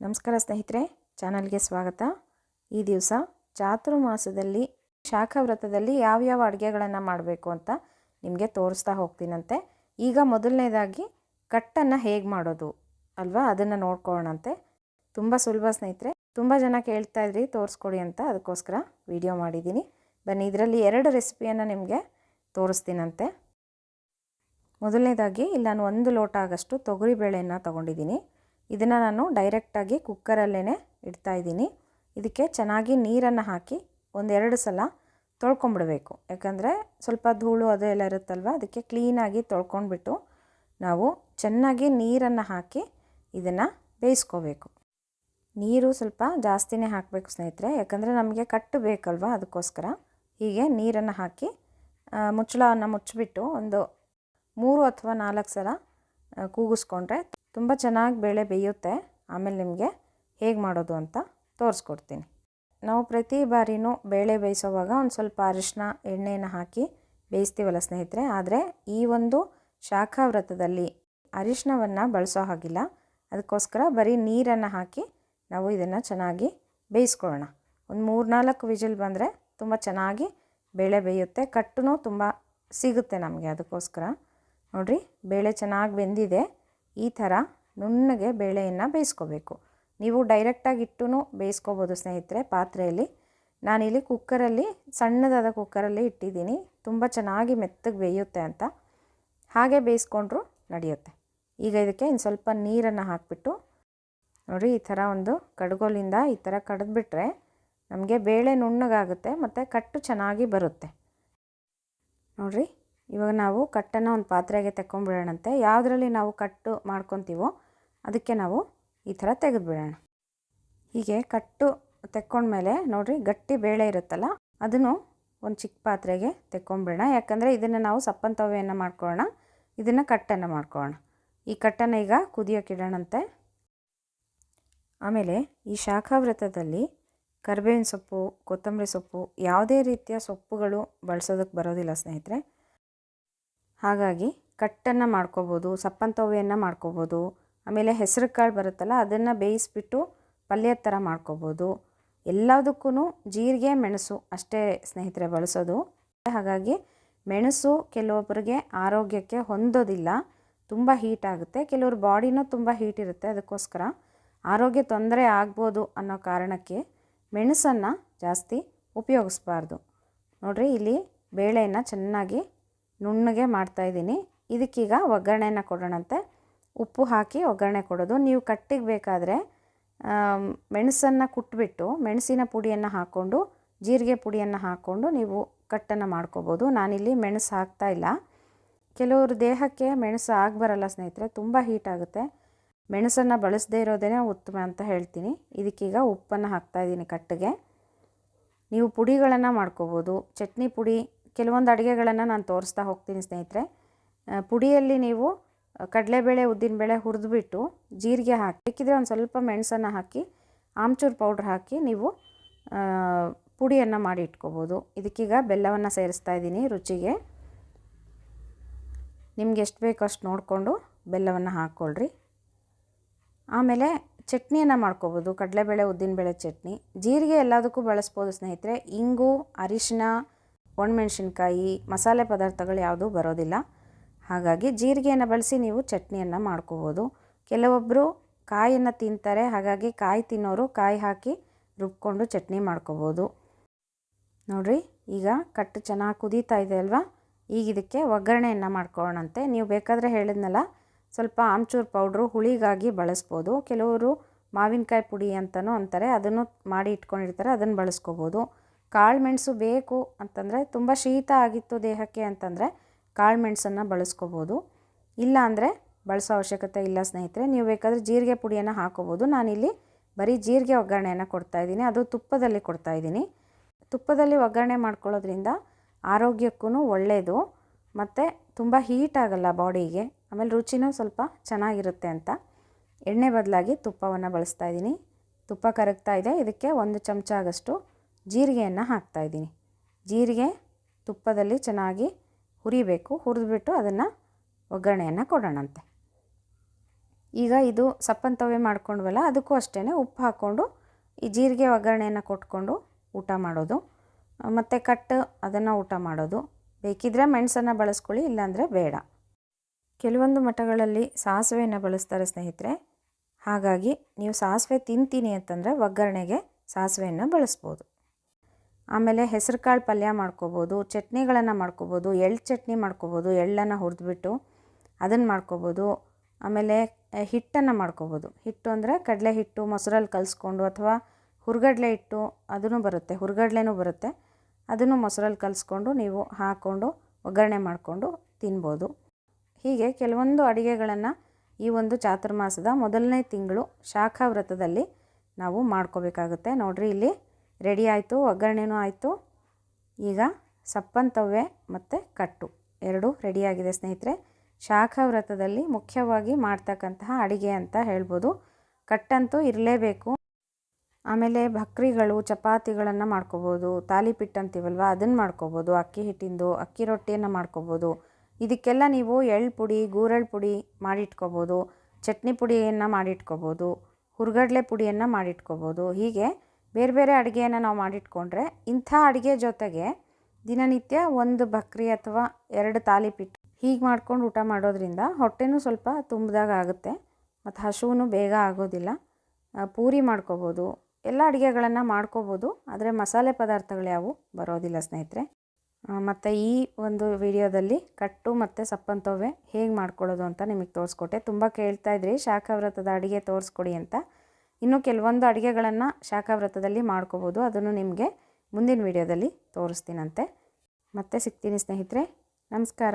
ನಮಸ್ಕಾರ ಸ್ನೇಹಿತರೆ, ಚಾನಲ್ಗೆ ಸ್ವಾಗತ. ಈ ದಿವಸ ಚಾತುರ್ಮಾಸದಲ್ಲಿ ಶಾಖವ್ರತದಲ್ಲಿ ಯಾವ್ಯಾವ ಅಡುಗೆಗಳನ್ನು ಮಾಡಬೇಕು ಅಂತ ನಿಮಗೆ ತೋರಿಸ್ತಾ ಹೋಗ್ತೀನಂತೆ. ಈಗ ಮೊದಲನೇದಾಗಿ ಕಟ್ಟನ್ನು ಹೇಗೆ ಮಾಡೋದು ಅಲ್ವಾ, ಅದನ್ನು ನೋಡ್ಕೊಳ್ಳೋಣಂತೆ. ತುಂಬ ಸುಲಭ ಸ್ನೇಹಿತರೆ, ತುಂಬ ಜನ ಕೇಳ್ತಾ ಇದ್ರಿ, ತೋರಿಸ್ಕೊಡಿ ಅಂತ ಅದಕ್ಕೋಸ್ಕರ ವಿಡಿಯೋ ಮಾಡಿದ್ದೀನಿ. ಬನ್ನಿ, ಇದರಲ್ಲಿ ಎರಡು ರೆಸಿಪಿಯನ್ನು ನಿಮಗೆ ತೋರಿಸ್ತೀನಂತೆ. ಮೊದಲನೇದಾಗಿ, ಇಲ್ಲಿ ನಾನು ಒಂದು ಲೋಟ ಆಗಷ್ಟು ತೊಗರಿಬೇಳೆಯನ್ನು ತೊಗೊಂಡಿದ್ದೀನಿ. ಇದನ್ನು ನಾನು ಡೈರೆಕ್ಟಾಗಿ ಕುಕ್ಕರಲ್ಲೇ ಇಡ್ತಾ ಇದ್ದೀನಿ. ಇದಕ್ಕೆ ಚೆನ್ನಾಗಿ ನೀರನ್ನು ಹಾಕಿ ಒಂದೆರಡು ಸಲ ತೊಳ್ಕೊಂಬಿಡಬೇಕು. ಯಾಕಂದರೆ ಸ್ವಲ್ಪ ಧೂಳು ಅದು ಎಲ್ಲ ಇರುತ್ತಲ್ವ, ಅದಕ್ಕೆ ಕ್ಲೀನಾಗಿ ತೊಳ್ಕೊಂಡ್ಬಿಟ್ಟು ನಾವು ಚೆನ್ನಾಗಿ ನೀರನ್ನು ಹಾಕಿ ಇದನ್ನು ಬೇಯಿಸ್ಕೋಬೇಕು. ನೀರು ಸ್ವಲ್ಪ ಜಾಸ್ತಿನೇ ಹಾಕಬೇಕು ಸ್ನೇಹಿತರೆ, ಯಾಕಂದರೆ ನಮಗೆ ಕಟ್ಟು ಬೇಕಲ್ವ ಅದಕ್ಕೋಸ್ಕರ. ಹೀಗೆ ನೀರನ್ನು ಹಾಕಿ ಮುಚ್ಚಳವನ್ನು ಮುಚ್ಚಿಬಿಟ್ಟು ಒಂದು ಮೂರು ಅಥವಾ ನಾಲ್ಕು ಸಲ ಕೂಗಿಸ್ಕೊಂಡ್ರೆ ತುಂಬ ಚೆನ್ನಾಗಿ ಬೇಳೆ ಬೇಯುತ್ತೆ. ಆಮೇಲೆ ನಿಮಗೆ ಹೇಗೆ ಮಾಡೋದು ಅಂತ ತೋರಿಸ್ಕೊಡ್ತೀನಿ. ನಾವು ಪ್ರತಿ ಬಾರಿನೂ ಬೇಳೆ ಬೇಯಿಸೋವಾಗ ಒಂದು ಸ್ವಲ್ಪ ಅರಿಶಿನ ಎಣ್ಣೆಯನ್ನು ಹಾಕಿ ಬೇಯಿಸ್ತೀವಲ್ಲ ಸ್ನೇಹಿತರೆ, ಆದರೆ ಈ ಒಂದು ಶಾಖಾವ್ರತದಲ್ಲಿ ಅರಿಶಿನವನ್ನು ಬಳಸೋ ಹಾಗಿಲ್ಲ. ಅದಕ್ಕೋಸ್ಕರ ಬರೀ ನೀರನ್ನು ಹಾಕಿ ನಾವು ಇದನ್ನು ಚೆನ್ನಾಗಿ ಬೇಯಿಸ್ಕೊಳ್ಳೋಣ. ಒಂದು ಮೂರು ನಾಲ್ಕು ವಿಜಿಲ್ ಬಂದರೆ ತುಂಬ ಚೆನ್ನಾಗಿ ಬೇಳೆ ಬೇಯುತ್ತೆ. ಕಟ್ಟು ತುಂಬ ಸಿಗುತ್ತೆ ನಮಗೆ ಅದಕ್ಕೋಸ್ಕರ. ನೋಡಿರಿ, ಬೇಳೆ ಚೆನ್ನಾಗಿ ಬೆಂದಿದೆ. ಈ ಥರ ನುಣ್ಣಗೆ ಬೇಳೆಯನ್ನು ಬೇಯಿಸ್ಕೋಬೇಕು. ನೀವು ಡೈರೆಕ್ಟಾಗಿ ಇಟ್ಟು ಬೇಯಿಸ್ಕೋಬೋದು ಸ್ನೇಹಿತರೆ ಪಾತ್ರೆಯಲ್ಲಿ. ನಾನಿಲ್ಲಿ ಕುಕ್ಕರಲ್ಲಿ ಸಣ್ಣದಾದ ಕುಕ್ಕರಲ್ಲಿ ಇಟ್ಟಿದ್ದೀನಿ. ತುಂಬ ಚೆನ್ನಾಗಿ ಮೆತ್ತಗೆ ಬೇಯುತ್ತೆ ಅಂತ. ಹಾಗೆ ಬೇಯಿಸ್ಕೊಂಡ್ರು ನಡೆಯುತ್ತೆ. ಈಗ ಇದಕ್ಕೆ ಇನ್ನು ಸ್ವಲ್ಪ ನೀರನ್ನು ಹಾಕಿಬಿಟ್ಟು, ನೋಡಿ ಈ ಥರ ಒಂದು ಕಡ್ಗೋಲಿಂದ ಈ ಥರ ಕಡಿದ್ಬಿಟ್ರೆ ನಮಗೆ ಬೇಳೆ ನುಣ್ಣಗಾಗುತ್ತೆ, ಮತ್ತು ಕಟ್ಟು ಚೆನ್ನಾಗಿ ಬರುತ್ತೆ. ನೋಡಿರಿ. ಇವಾಗ ನಾವು ಕಟ್ಟನ್ನು ಒಂದು ಪಾತ್ರೆಗೆ ತಗೊಂಡ್ಬಿಡೋಣಂತೆ ಯಾವುದರಲ್ಲಿ ನಾವು ಕಟ್ಟು ಮಾಡ್ಕೊತೀವೋ ಅದಕ್ಕೆ ನಾವು ಈ ಥರ ತೆಗೆದುಬಿಡೋಣ. ಹೀಗೆ ಕಟ್ಟು ತೆಕ್ಕೊಂಡ್ಮೇಲೆ ನೋಡಿರಿ ಗಟ್ಟಿ ಬೇಳೆ ಇರುತ್ತಲ್ಲ, ಅದನ್ನು ಒಂದು ಚಿಕ್ಕ ಪಾತ್ರೆಗೆ ತೆಕ್ಕೊಂಡ್ಬಿಡೋಣ ಯಾಕಂದರೆ ಇದನ್ನು ನಾವು ಸಪ್ಪನ್ ತವೆಯನ್ನು ಮಾಡ್ಕೊಳ್ಳೋಣ, ಇದನ್ನು ಕಟ್ಟನ್ನು ಮಾಡ್ಕೊಳ್ಳೋಣ. ಈ ಕಟ್ಟನ್ನು ಈಗ ಕುದಿಯೋಕ್ಕಿಡೋಣಂತೆ ಆಮೇಲೆ ಈ ಶಾಖಾವ್ರತದಲ್ಲಿ ಕರ್ಬೇವಿನ ಸೊಪ್ಪು, ಕೊತ್ತಂಬರಿ ಸೊಪ್ಪು ಯಾವುದೇ ರೀತಿಯ ಸೊಪ್ಪುಗಳು ಬಳಸೋದಕ್ಕೆ ಬರೋದಿಲ್ಲ ಸ್ನೇಹಿತರೆ. ಹಾಗಾಗಿ ಕಟ್ಟನ್ನು ಮಾಡ್ಕೋಬೋದು ಸಪ್ಪನ್ ತವೆಯನ್ನು ಮಾಡ್ಕೋಬೋದು, ಆಮೇಲೆ ಹೆಸರು ಕಾಳು ಬರುತ್ತಲ್ಲ ಅದನ್ನು ಬೇಯಿಸಿಬಿಟ್ಟು ಪಲ್ಯದ ಥರ ಮಾಡ್ಕೋಬೋದು. ಎಲ್ಲದಕ್ಕೂ ಜೀರಿಗೆ, ಮೆಣಸು ಅಷ್ಟೇ ಸ್ನೇಹಿತರೆ ಬಳಸೋದು. ಹಾಗಾಗಿ ಮೆಣಸು ಕೆಲವೊಬ್ಬರಿಗೆ ಆರೋಗ್ಯಕ್ಕೆ ಹೊಂದೋದಿಲ್ಲ, ತುಂಬ ಹೀಟ್ ಆಗುತ್ತೆ. ಕೆಲವ್ರ ಬಾಡಿನೂ ತುಂಬ ಹೀಟ್ ಇರುತ್ತೆ ಅದಕ್ಕೋಸ್ಕರ. ಆರೋಗ್ಯ ತೊಂದರೆ ಆಗ್ಬೋದು ಅನ್ನೋ ಕಾರಣಕ್ಕೆ ಮೆಣಸನ್ನು ಜಾಸ್ತಿ ಉಪಯೋಗಿಸ್ಬಾರ್ದು. ನೋಡಿರಿ, ಇಲ್ಲಿ ಬೇಳೆಯನ್ನು ಚೆನ್ನಾಗಿ ನುಣ್ಣಗೆ ಮಾಡ್ತಾಯಿದ್ದೀನಿ ಇದಕ್ಕೀಗ ಒಗ್ಗರಣೆಯನ್ನು ಕೊಡೋಣಂತೆ. ಉಪ್ಪು ಹಾಕಿ ಒಗ್ಗರಣೆ ಕೊಡೋದು. ನೀವು ಕಟ್ಟಿಗೆ ಬೇಕಾದರೆ ಮೆಣಸನ್ನು ಕುಟ್ಬಿಟ್ಟು, ಮೆಣಸಿನ ಪುಡಿಯನ್ನು ಹಾಕ್ಕೊಂಡು, ಜೀರಿಗೆ ಪುಡಿಯನ್ನು ಹಾಕ್ಕೊಂಡು ನೀವು ಕಟ್ಟನ್ನು ಮಾಡ್ಕೋಬೋದು. ನಾನಿಲ್ಲಿ ಮೆಣಸು ಹಾಕ್ತಾ ಇಲ್ಲ. ಕೆಲವರು ದೇಹಕ್ಕೆ ಮೆಣಸು ಆಗಬರಲ್ಲ ಸ್ನೇಹಿತರೆ, ತುಂಬ ಹೀಟ್ ಆಗುತ್ತೆ. ಮೆಣಸನ್ನು ಬಳಸದೇ ಇರೋದೇ ಉತ್ತಮ ಅಂತ ಹೇಳ್ತೀನಿ. ಇದಕ್ಕೀಗ ಉಪ್ಪನ್ನು ಹಾಕ್ತಾಯಿದ್ದೀನಿ ಕಟ್ಟಿಗೆ. ನೀವು ಪುಡಿಗಳನ್ನು ಮಾಡ್ಕೋಬೋದು. ಚಟ್ನಿ ಪುಡಿ ಕೆಲವೊಂದು ಅಡುಗೆಗಳನ್ನು ನಾನು ತೋರಿಸ್ತಾ ಹೋಗ್ತೀನಿ ಸ್ನೇಹಿತರೆ. ಪುಡಿಯಲ್ಲಿ ನೀವು ಕಡಲೆಬೇಳೆ, ಉದ್ದಿನಬೇಳೆ ಹುರಿದ್ಬಿಟ್ಟು ಜೀರಿಗೆ ಹಾಕಿ, ಬೇಕಿದ್ರೆ ಒಂದು ಸ್ವಲ್ಪ ಮೆಣಸನ್ನು ಹಾಕಿ, ಆಮ್ಚೂರು ಪೌಡ್ರ್ ಹಾಕಿ ನೀವು ಪುಡಿಯನ್ನು ಮಾಡಿ ಇಟ್ಕೋಬೋದು. ಇದಕ್ಕೀಗ ಬೆಲ್ಲವನ್ನು ಸೇರಿಸ್ತಾ ಇದ್ದೀನಿ ರುಚಿಗೆ. ನಿಮ್ಗೆ ಎಷ್ಟು ಬೇಕೋ ಅಷ್ಟು ನೋಡಿಕೊಂಡು ಬೆಲ್ಲವನ್ನು ಹಾಕ್ಕೊಳ್ರಿ ಆಮೇಲೆ ಚಟ್ನಿಯನ್ನು ಮಾಡ್ಕೋಬೋದು, ಕಡಲೆಬೇಳೆ, ಉದ್ದಿನಬೇಳೆ ಚಟ್ನಿ. ಜೀರಿಗೆ ಎಲ್ಲದಕ್ಕೂ ಬಳಸ್ಬೋದು ಸ್ನೇಹಿತರೆ. ಇಂಗು ಅರಿಶಿನ ಒಣಮೆಣ್ಸಿನ್ಕಾಯಿ, ಮಸಾಲೆ ಪದಾರ್ಥಗಳು ಯಾವುದೂ ಬರೋದಿಲ್ಲ. ಹಾಗಾಗಿ ಜೀರಿಗೆಯನ್ನು ಬಳಸಿ ನೀವು ಚಟ್ನಿಯನ್ನು ಮಾಡ್ಕೋಬೋದು. ಕೆಲವೊಬ್ಬರು ಕಾಯಿಯನ್ನು ತಿಂತಾರೆ, ಹಾಗಾಗಿ ಕಾಯಿ ತಿನ್ನೋರು ಕಾಯಿ ಹಾಕಿ ರುಬ್ಕೊಂಡು ಚಟ್ನಿ ಮಾಡ್ಕೋಬೋದು. ನೋಡಿರಿ, ಈಗ ಕಟ್ಟು ಚೆನ್ನಾಗಿ ಕುದೀತಾ ಇದೆ ಅಲ್ವಾ? ಈಗ ಇದಕ್ಕೆ ಒಗ್ಗರಣೆಯನ್ನು ಮಾಡ್ಕೊಳ್ಳೋಣಂತೆ. ನೀವು ಬೇಕಾದರೆ ಹೇಳಿದ್ನಲ್ಲ, ಸ್ವಲ್ಪ ಆಮ್ಚೂರು ಪೌಡ್ರು ಹುಳಿಗಾಗಿ ಬಳಸ್ಬೋದು. ಕೆಲವರು ಮಾವಿನಕಾಯಿ ಪುಡಿ ಅಂತಲೂ ಅಂತಾರೆ, ಅದನ್ನು ಮಾಡಿ ಇಟ್ಕೊಂಡಿರ್ತಾರೆ, ಅದನ್ನು ಬಳಸ್ಕೋಬೋದು. ಕಾಳು ಮೆಣಸು ಬೇಕು ಅಂತಂದರೆ ತುಂಬ ಶೀತ ಆಗಿತ್ತು ದೇಹಕ್ಕೆ ಅಂತಂದರೆ ಕಾಳು ಮೆಣಸನ್ನು ಬಳಸ್ಕೋಬೋದು. ಇಲ್ಲ ಅಂದರೆ ಬಳಸೋ ಅವಶ್ಯಕತೆ ಇಲ್ಲ ಸ್ನೇಹಿತರೆ, ನೀವು ಬೇಕಾದರೆ ಜೀರಿಗೆ ಪುಡಿಯನ್ನು ಹಾಕೋಬೋದು. ನಾನಿಲ್ಲಿ ಬರೀ ಜೀರಿಗೆ ಒಗ್ಗರಣೆಯನ್ನು ಕೊಡ್ತಾಯಿದ್ದೀನಿ ಅದು ತುಪ್ಪದಲ್ಲಿ ಕೊಡ್ತಾ ಇದ್ದೀನಿ. ತುಪ್ಪದಲ್ಲಿ ಒಗ್ಗರಣೆ ಮಾಡ್ಕೊಳ್ಳೋದ್ರಿಂದ ಆರೋಗ್ಯಕ್ಕೂ ಒಳ್ಳೆಯದು ಮತ್ತು ತುಂಬ ಹೀಟ್ ಆಗಲ್ಲ ಬಾಡಿಗೆ, ಆಮೇಲೆ ರುಚಿನೂ ಸ್ವಲ್ಪ ಚೆನ್ನಾಗಿರುತ್ತೆ ಅಂತ. ಎಣ್ಣೆ ಬದಲಾಗಿ ತುಪ್ಪವನ್ನು ಬಳಸ್ತಾ ಇದ್ದೀನಿ. ತುಪ್ಪ ಕರಗ್ತಾ ಇದೆ. ಇದಕ್ಕೆ ಒಂದು ಚಮಚ ಆಗಷ್ಟು ಜೀರಿಗೆಯನ್ನು ಹಾಕ್ತಾಯಿದ್ದೀನಿ ಜೀರಿಗೆ ತುಪ್ಪದಲ್ಲಿ ಚೆನ್ನಾಗಿ ಹುರಿಬೇಕು. ಹುರಿದ್ಬಿಟ್ಟು ಅದನ್ನು ಒಗ್ಗರಣೆಯನ್ನು ಕೊಡೋಣಂತೆ. ಈಗ ಇದು ಸಪ್ಪನ್ ತವೆ ಮಾಡ್ಕೊಂಡ್ವಲ್ಲ, ಅದಕ್ಕೂ ಅಷ್ಟೇ ಉಪ್ಪು ಹಾಕ್ಕೊಂಡು ಈ ಜೀರಿಗೆ ಒಗ್ಗರಣೆಯನ್ನು ಕೊಟ್ಕೊಂಡು ಊಟ ಮಾಡೋದು. ಮತ್ತು ಕಟ್ಟು ಅದನ್ನು ಊಟ ಮಾಡೋದು. ಬೇಕಿದ್ದರೆ ಮೆಣಸನ್ನು ಬಳಸ್ಕೊಳ್ಳಿ, ಇಲ್ಲಾಂದರೆ ಬೇಡ. ಕೆಲವೊಂದು ಮಠಗಳಲ್ಲಿ ಸಾಸಿವೆಯನ್ನು ಬಳಸ್ತಾರೆ ಸ್ನೇಹಿತರೆ. ಹಾಗಾಗಿ ನೀವು ಸಾಸಿವೆ ತಿಂತೀನಿ ಅಂತಂದರೆ ಒಗ್ಗರಣೆಗೆ ಸಾಸಿವೆಯನ್ನು ಬಳಸ್ಬೋದು. ಆಮೇಲೆ ಹೆಸರುಕಾಳು ಪಲ್ಯ ಮಾಡ್ಕೋಬೋದು, ಚಟ್ನಿಗಳನ್ನು ಮಾಡ್ಕೋಬೋದು, ಎಳ್ಳು ಚಟ್ನಿ ಮಾಡ್ಕೋಬೋದು, ಎಳ್ಳನ್ನು ಹುರಿದ್ಬಿಟ್ಟು ಅದನ್ನು ಮಾಡ್ಕೋಬೋದು, ಆಮೇಲೆ ಹಿಟ್ಟನ್ನು ಮಾಡ್ಕೋಬೋದು. ಹಿಟ್ಟು ಅಂದರೆ ಕಡಲೆ ಹಿಟ್ಟು ಮೊಸರಲ್ಲಿ ಕಲಿಸ್ಕೊಂಡು ಅಥವಾ ಹುರ್ಗಡ್ಲೆ ಹಿಟ್ಟು ಅದೂ ಬರುತ್ತೆ, ಹುರ್ಗಡ್ಲೆನೂ ಬರುತ್ತೆ. ಅದನ್ನು ಮೊಸರಲ್ಲಿ ಕಲಿಸ್ಕೊಂಡು ನೀವು ಹಾಕ್ಕೊಂಡು ಒಗ್ಗರಣೆ ಮಾಡಿಕೊಂಡು ತಿನ್ಬೋದು. ಹೀಗೆ ಕೆಲವೊಂದು ಅಡುಗೆಗಳನ್ನು ಈ ಒಂದು ಚಾತುರ್ಮಾಸದ ಮೊದಲನೇ ತಿಂಗಳು ಶಾಖಾ ವ್ರತದಲ್ಲಿ ನಾವು ಮಾಡ್ಕೋಬೇಕಾಗುತ್ತೆ. ನೋಡಿರಿ ಇಲ್ಲಿ ರೆಡಿ ಆಯಿತು, ಒಗ್ಗರಣೆನೂ ಆಯಿತು. ಈಗ ಸಪ್ಪನ್ ತವ್ವೆ ಮತ್ತು ಕಟ್ಟು. ಎರಡು ರೆಡಿಯಾಗಿದೆ ಸ್ನೇಹಿತರೆ. ಶಾಖ ವ್ರತದಲ್ಲಿ ಮುಖ್ಯವಾಗಿ ಮಾಡ್ತಕ್ಕಂತಹ ಅಡಿಗೆ ಅಂತ ಹೇಳ್ಬೋದು. ಕಟ್ಟಂತೂ ಇರಲೇಬೇಕು. ಆಮೇಲೆ ಭಕ್ರಿಗಳು, ಚಪಾತಿಗಳನ್ನು ಮಾಡ್ಕೋಬೋದು. ತಾಲಿಪಿಟ್ಟು ಅಂತೀವಲ್ವ ಅದನ್ನು ಮಾಡ್ಕೋಬೋದು. ಅಕ್ಕಿ ಹಿಟ್ಟಿಂದು, ಅಕ್ಕಿ ರೊಟ್ಟಿಯನ್ನು ಮಾಡ್ಕೋಬೋದು. ಇದಕ್ಕೆಲ್ಲ ನೀವು ಎಳ್ಳು ಪುಡಿ ಗೂರಳ್ ಪುಡಿ ಮಾಡಿಟ್ಕೋಬೋದು. ಚಟ್ನಿ ಪುಡಿಯನ್ನು ಮಾಡಿಟ್ಕೋಬೋದು. ಹುರ್ಗಡ್ಲೆ ಪುಡಿಯನ್ನು ಮಾಡಿಟ್ಕೋಬೋದು. ಹೀಗೆ ಬೇರೆ ಬೇರೆ ಅಡುಗೆಯನ್ನು ನಾವು ಮಾಡಿಟ್ಕೊಂಡ್ರೆ ಇಂಥ ಅಡುಗೆ ಜೊತೆಗೆ ದಿನನಿತ್ಯ ಒಂದು ಬಕ್ರಿ ಅಥವಾ ಎರಡು ತಾಲಿಪಿಟ್ಟು ಹೀಗೆ ಮಾಡ್ಕೊಂಡು ಊಟ ಮಾಡೋದ್ರಿಂದ ಹೊಟ್ಟೆನೂ ಸ್ವಲ್ಪ ತುಂಬಿದಾಗ ಆಗುತ್ತೆ, ಮತ್ತು ಹಸುವು ಬೇಗ ಆಗೋದಿಲ್ಲ. ಪೂರಿ ಮಾಡ್ಕೋಬೋದು, ಎಲ್ಲ ಅಡುಗೆಗಳನ್ನು ಮಾಡ್ಕೋಬೋದು, ಆದರೆ ಮಸಾಲೆ ಪದಾರ್ಥಗಳು ಯಾವುವು ಬರೋದಿಲ್ಲ ಸ್ನೇಹಿತರೆ. ಮತ್ತು ಈ ಒಂದು ವಿಡಿಯೋದಲ್ಲಿ ಕಟ್ಟು ಮತ್ತು ಸಪ್ಪಂತೋವೆ ಹೇಗೆ ಮಾಡ್ಕೊಳ್ಳೋದು ಅಂತ ನಿಮಗೆ ತೋರಿಸ್ಕೊಟ್ಟೆ. ತುಂಬ ಕೇಳ್ತಾಯಿದ್ರಿ ಶಾಖವ್ರತದ ಅಡುಗೆ ತೋರಿಸ್ಕೊಡಿ ಅಂತ. ಇನ್ನು ಕೆಲವೊಂದು ಅಡುಗೆಗಳನ್ನು ಶಾಖಾವ್ರತದಲ್ಲಿ ಮಾಡ್ಕೋಬೋದು. ಅದನ್ನು ನಿಮಗೆ ಮುಂದಿನ ವಿಡಿಯೋದಲ್ಲಿ ತೋರಿಸ್ತೀನಂತೆ. ಮತ್ತೆ ಸಿಗ್ತೀನಿ ಸ್ನೇಹಿತರೆ ನಮಸ್ಕಾರ.